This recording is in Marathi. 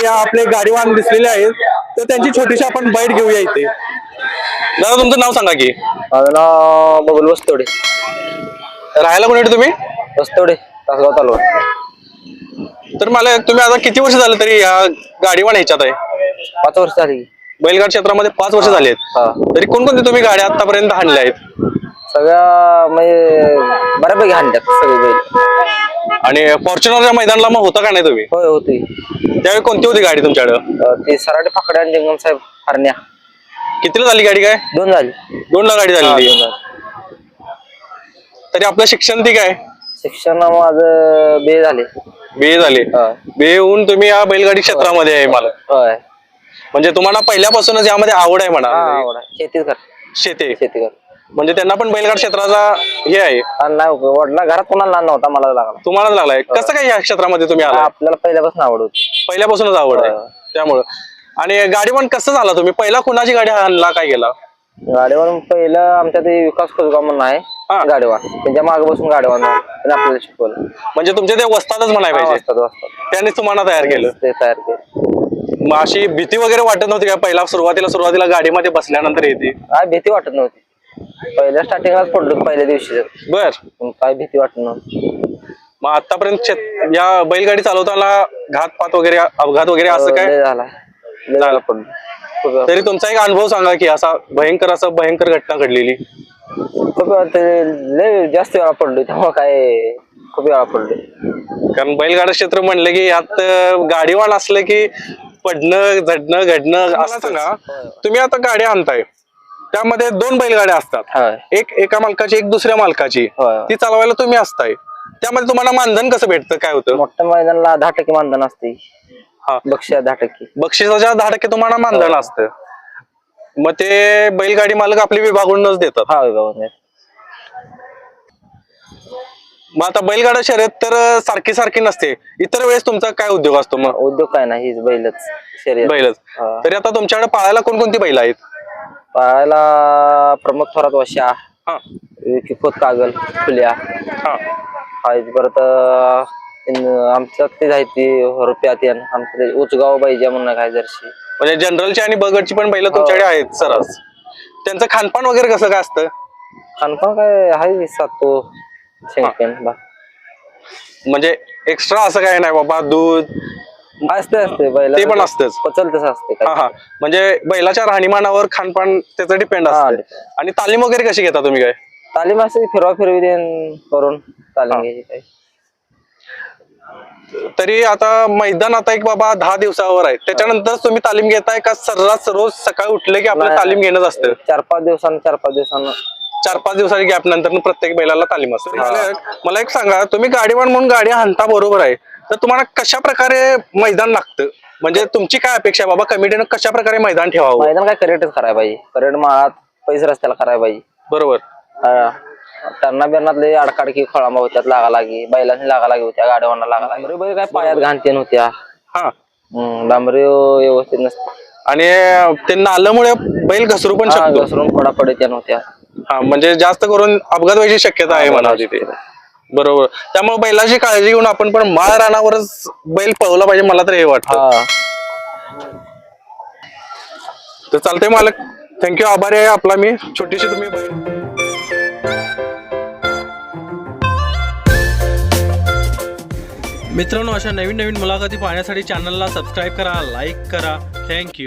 की आपले गाडीवान दिसलेले आहेत तर त्यांची छोटीशी आपण बाईट घेऊया इथे. दादा तुमचं नाव सांगा की. माझं नाव बबल वस्तोडे. राहायला कोणी तुम्ही? वस्तोडे तासगाव तालुका. तर मला तुम्ही आता किती वर्ष झालं तरी या गाडीवान ह्याच्यात आहे? पाच वर्ष झाली. बैलगाड क्षेत्रामध्ये पाच वर्ष झाली आहेत. हा. तरी कोणकोणते तुम्ही गाड्या आतापर्यंत आणल्या आहेत? सगळ्या म्हणजे बऱ्यापैकी हाणतात सगळे बैल. आणि फॉर्च्युनरच्या मैदानाला मग होता का नाही तुम्ही? होय होती. त्यावेळी कोणती होती गाडी तुमच्याकडं? अं, ते सराटे फाकडे आणि जंगम साहेब हरण्या. कितीला झाली गाडी काय? दोन झाली. दोन ला गाडी हा, झाली दोन झाली. तरी आपलं शिक्षण ती काय? शिक्षण माझं बे झाले. बी ए झाली. बी होऊन तुम्ही या बैलगाडी क्षेत्रामध्ये आहे मला. होय. म्हणजे तुम्हाला पहिल्यापासूनच यामध्ये आवड आहे हा म्हणा आवड आहे. शेतीच कर शेती. शेती कर म्हणजे त्यांना पण बैलगाड क्षेत्राचा हे आहे. आणि नाही हो, वडला घरात कोणाला लहान नव्हता मला लागला. तुम्हाला लागलाय. कसं काय या क्षेत्रामध्ये तुम्ही आला आपल्याला पहिल्यापासून आवड होती. पहिल्यापासूनच आवड आहे. हा. त्यामुळं. आणि गाडी पण कसं झाला तुम्ही? पहिला कुणाची गाडी आणला काय केला? गाडीवर पहिलं आमच्या ते विकास खोजगाव म्हणून हा. आहे गाडीवान त्यांच्या मागे बसून गाडीवान त्यांनी आपल्याला शिकवलं. म्हणजे तुमचे ते वस्तादच म्हणाय हा, पाहिजे. वाजतात वाजतात त्यांनी तुम्हाला तयार केलं. ते तयार केलं. मग अशी भीती वगैरे वाटत नव्हती का? पहिला सुरुवातीला सुरुवातीला गाडीमध्ये बसल्यानंतर येते. काय भीती वाटत नव्हती. पहिल्या स्टार्टिंगलाच पडलो पहिल्या दिवशी. बर. पण काय भीती वाटत नव्हती मग आतापर्यंत शेत- या बैलगाडी चालवताना घातपात वगैरे अपघात वगैरे असं काय? लय झाला. लय झाला पडलो. तरी तुमचा एक अनुभव सांगा की असा भयंकर असा भयंकर घटना घडलेली. खूप वेळा ते लय जास्त वेळा पडलो तेव्हा काय खूप वेळा पडलो. कारण बैलगाडा क्षेत्र म्हणलं की यात अं, गाडीवान असलं की पडणं झडणं घडणं असं सांगा तुम्ही आता गाडी आणताय. त्यामध्ये दोन बैलगाड्या असतात. एक एका मालकाची एक दुसऱ्या मालकाची. होय. ती चालवायला तुम्ही असताय. त्यामध्ये तुम्हाला मानधन कसं भेटतं? काय होतं? मोठ्या मैदानाला दहा टक्के मानधन असते हा. बक्षीस दहा टक्के. बक्षिसाच्या दहा टक्के तुम्हाला मानधन असतं. मग ते बैलगाडी मालक आपली विभागूनच देतात. हा विभाग मग आता बैलगाडा शर्यत तर सारखी सारखी नसते. इतर वेळेस तुमचा काय उद्योग असतो मग? उद्योग काय नाही हीच बैलच शर्यत. बैलच. हा. तरी आता तुमच्याकडे पाळायला कोणकोणती बैल आहेत? पाहायला प्रमोद थोरात वशा हा. कागल फुल्या. हा. आहेत परत आमच्यात ते आहे ती रुपयात यान आमचं ते उचगाव पाहिजे म्हणून काय जर्शी म्हणजे जनरलची आणि बगडची पण बैल तुमच्याकडे आहेत सरस. त्यांचं खानपान वगैरे कसं काय असतं? खानपान काय आहे सातो शेंगपेन बा. म्हणजे एक्स्ट्रा असं काय नाही बाबा दूध असते असते. बैल ते पण असतंच. पचल तसं असते हा हा. म्हणजे बैलाच्या राहणीमानावर खानपान त्याचं डिपेंड हा, असतं. depend. आणि तालीम वगैरे कशी घेता तुम्ही काय? तालीम असते फिरवा फिरवी देन करून तालीम घ्यायची काय तरी आता मैदान आता एक बाबा दहा दिवसावर आहे. त्याच्यानंतर तुम्ही तालीम घेताय का सर्रास रोज सकाळी उठले की आपलं नाही, तालीम घेणंच असतं? चार पाच दिवसांना चार पाच दिवसांना. चार पाच दिवसाची गॅप नंतर प्रत्येक बैलाला तालीम असते. मला एक- मला एक सांगा तुम्ही गाडीवान म्हणून गाडी हाणता बरोबर आहे. तर तुम्हाला कशा प्रकारे मैदान लागतं? म्हणजे तुमची काय अपेक्षा आहे? बाबा कमिटीनं कशा प्रकारे मैदान ठेवावं? मैदान काय करेक्टच करायला पाहिजे. करेक्ट माळात पैसे रस्त्याला करायला पाहिजे. बरोबर. हा. टर्ना बिरणातले अडकाडकी खोळांबा होत्यात लागा लागी बैलांनी लागा लागी होत्या गाड्यावांना लागा लागी बरे बैल काय पायात घाणतेन होत्या. हा. डांबरी व्यवस्थित नसते. आणि ते नाल्यामुळे बैल घसरू पण शकतो. घसरून पडा पडत्या नव्हत्या. हा म्हणजे जास्त करून अपघात व्हायची शक्यता आहे म्हणा तिथे. बरोबर. त्यामुळे बैलाची काळजी घेऊन आपण पण माळ रानावरच बैल पळवला पाहिजे मला तर हे वाटतं. हा. तर चालतंय मालक. थँक्यू आभारी आहे आपला मी. छोटीशी तुम्ही बैल. मित्रांनो अशा नवीन नवीन मुलाखती पाहण्यासाठी चॅनलला सबस्क्राईब करा लाईक करा. थँक्यू